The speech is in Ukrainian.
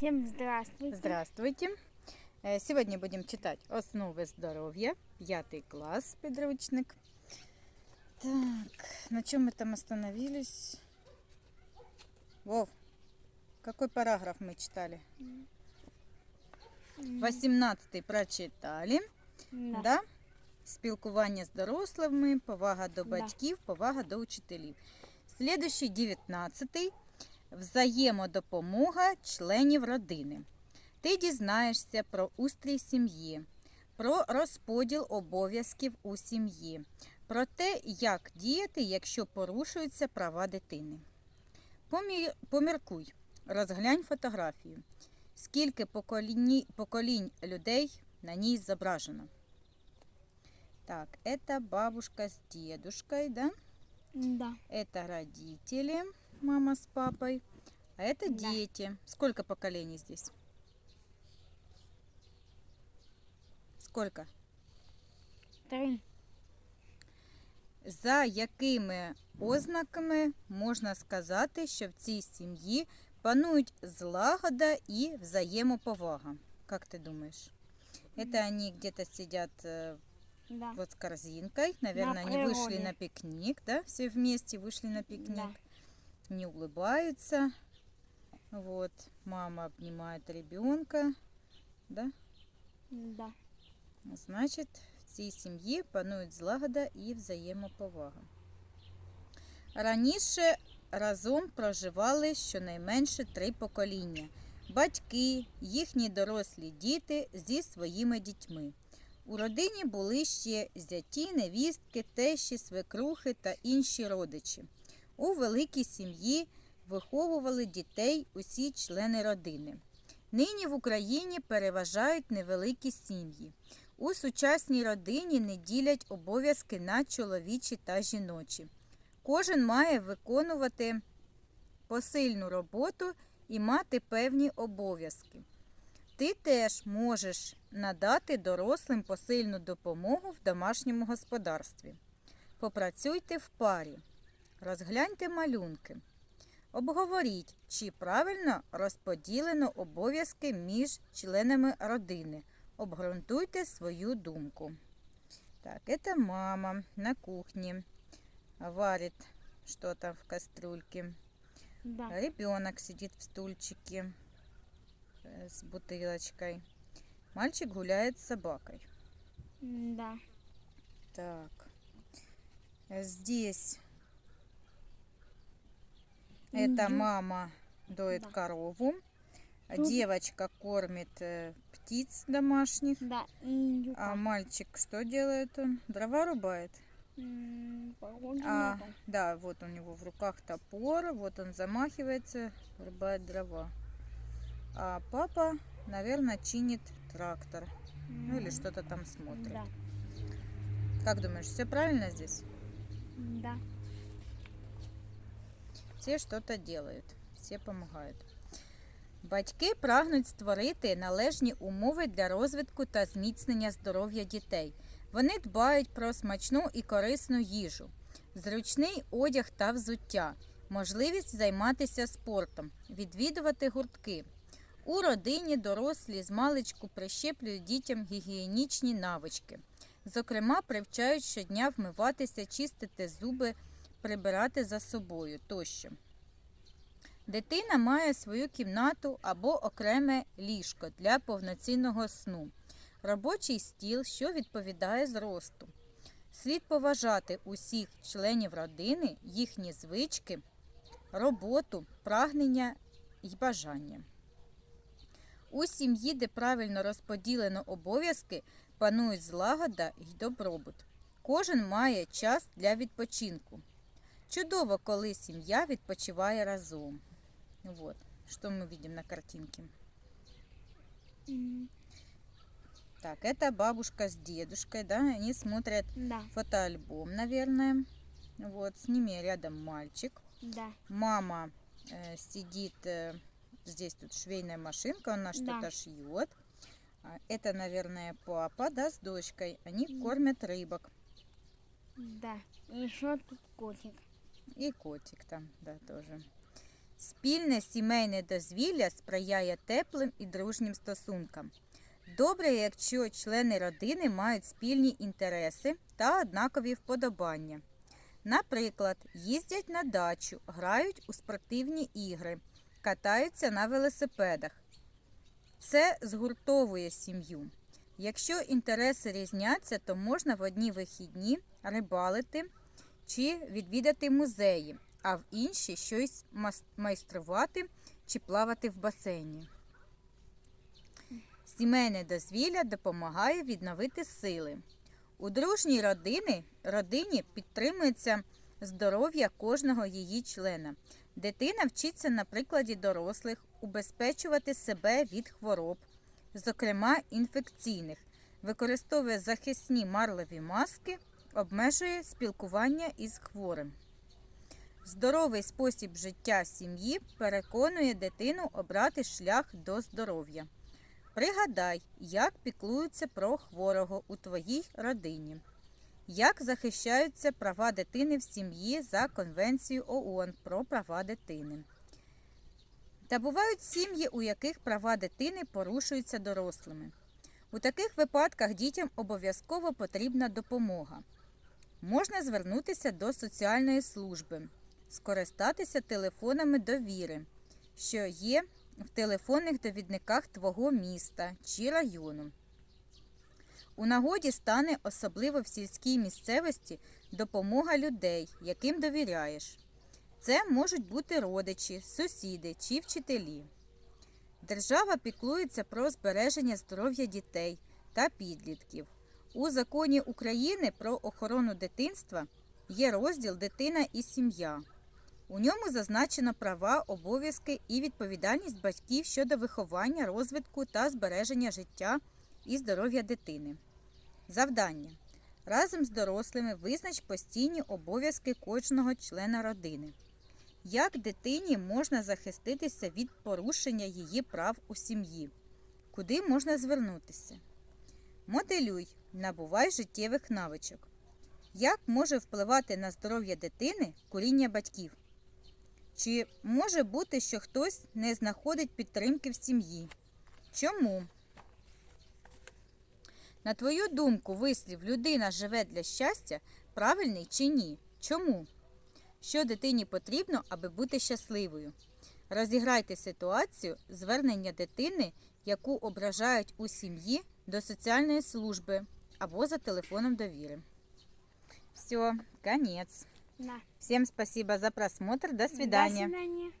Всем здравствуйте. Здравствуйте. Э, Сегодня будем читать «Основы здоровья», пятый класс, подручник. Так, на чем мы там остановились? Вов, какой параграф мы читали? 18 прочитали. Да. Да? Спілкування з дорослими, повага до Да. батьків, повага до учителів. Слідуючий 19 взаємодопомога членів родини. Ти дізнаєшся про устрій сім'ї, про розподіл обов'язків у сім'ї, про те, як діяти, якщо порушуються права дитини. Помі- Поміркуй, розглянь фотографію. Скільки поколінь, поколінь людей на ній зображено? Так, это бабушка с дедушкой, да? Да. Это родители, мама с папой. А это Да. дети. Сколько поколений здесь? Сколько? Три. За якими ознаками можна сказати, що в цій сім'ї панують злагода і взаємоповага? Как ты думаешь? Это они где-то сидят э, Да. вот с корзинкой. Наверное, они вышли природе. на пикник, да? Все вместе вышли на пикник. Да. Не улыбаются. Вот, мама обнимает ребенка, да? Да. Значить, в цій сім'ї панують злагода і взаємоповага. Раніше разом проживали щонайменше три покоління: батьки, їхні дорослі діти зі своїми дітьми. У родині були ще зяті, невістки, тещі, свекрухи та інші родичі. У великій сім'ї виховували дітей усі члени родини. Нині в Україні переважають невеликі сім'ї. У сучасній родині не ділять обов'язки на чоловічі та жіночі. Кожен має виконувати посильну роботу і мати певні обов'язки. Ти теж можеш надати дорослим посильну допомогу в домашньому господарстві. Попрацюйте в парі, розгляньте малюнки. Обговоріть, чи правильно розподілено обов'язки між членами родини. Обґрунтуйте свою думку. Так, это мама на кухне варит что-то в кастрюльке. Да. Ребенок сидит в стульчике э, с бутылочкой. Мальчик гуляет с собакой. Да. Так. Э, Здесь это мама доит Да. корову. Тут- Девочка кормит э, птиц домашних. Да. А мальчик что делает он? Дрова рубает. А, да, вот у него в руках топор, вот он замахивается, рубает дрова. А папа, наверное, чинит трактор. Ну или что-то там смотрит. Да. Как думаешь, все правильно здесь? Да. Все что-то делают, все помагають. Батьки прагнуть створити належні умови для розвитку та зміцнення здоров'я дітей. Вони дбають про смачну і корисну їжу, зручний одяг та взуття, можливість займатися спортом, відвідувати гуртки. У родині дорослі з маличку прищеплюють дітям гігієнічні навички. Зокрема, привчають щодня вмиватися, чистити зуби, прибирати за собою тощо. Дитина має свою кімнату або окреме ліжко для повноцінного сну, робочий стіл, що відповідає зросту. Слід поважати усіх членів родини, їхні звички, роботу, прагнення і бажання. У сім'ї, де правильно розподілено обов'язки, панують злагода і добробут. Кожен має час для відпочинку. Чудово, коли сім'я відпочиває разом. Вот, что мы видим на картинке. М, Так, это бабушка с дедушкой, да, они смотрят Да. фотоальбом, наверное. Вот, с ними рядом мальчик. Да. Мама э, сидит, э, здесь тут швейная машинка, она что-то шьет. А, Это, наверное, папа, да, с дочкой. Они Мгм. кормят рыбок. Да. И еще тут котик. И котик там, да, тоже. Спільне сімейне дозвілля сприяє теплим і дружнім стосункам. Добре, якщо члени родини мають спільні інтереси та однакові вподобання. Наприклад, їздять на дачу, грають у спортивні ігри, катаються на велосипедах. Це згуртовує сім'ю. Якщо інтереси різняться, то можна в одні вихідні рибалити чи відвідати музеї, а в інші щось майструвати чи плавати в басейні. Сімейне дозвілля допомагає відновити сили. У дружній родини, родині підтримується здоров'я кожного її члена. Дитина вчиться на прикладі дорослих убезпечувати себе від хвороб, зокрема інфекційних, використовує захисні марлеві маски, обмежує спілкування із хворим. Здоровий спосіб життя сім'ї переконує дитину обрати шлях до здоров'я. Пригадай, як піклуються про хворого у твоїй родині, як захищаються права дитини в сім'ї за Конвенцією ООН про права дитини. Та бувають сім'ї, у яких права дитини порушуються дорослими. У таких випадках дітям обов'язково потрібна допомога. Можна звернутися до соціальної служби, скористатися телефонами довіри, що є в телефонних довідниках твого міста чи району. У нагоді стане особливо в сільській місцевості допомога людей, яким довіряєш. Це можуть бути родичі, сусіди чи вчителі. Держава піклується про збереження здоров'я дітей та підлітків. У законі України про охорону дитинства є розділ Дитина і сім'я. У ньому зазначено права, обов'язки і відповідальність батьків щодо виховання, розвитку та збереження життя і здоров'я дитини. Завдання. Разом з дорослими визнач постійні обов'язки кожного члена родини. Як дитині можна захиститися від порушення її прав у сім'ї? Куди можна звернутися? Моделюй, набувай життєвих навичок. Як може впливати на здоров'я дитини куріння батьків? Чи може бути, що хтось не знаходить підтримки в сім'ї? Чому? На твою думку, вислів людина живе для щастя правильний чи ні? Чому? Що дитині потрібно, аби бути щасливою? Розіграйте ситуацію звернення дитини, яку ображають у сім'ї до соціальної служби або за телефоном довіри. Все, конец. Да. Всем спасибо за просмотр. До свидания. До свидания.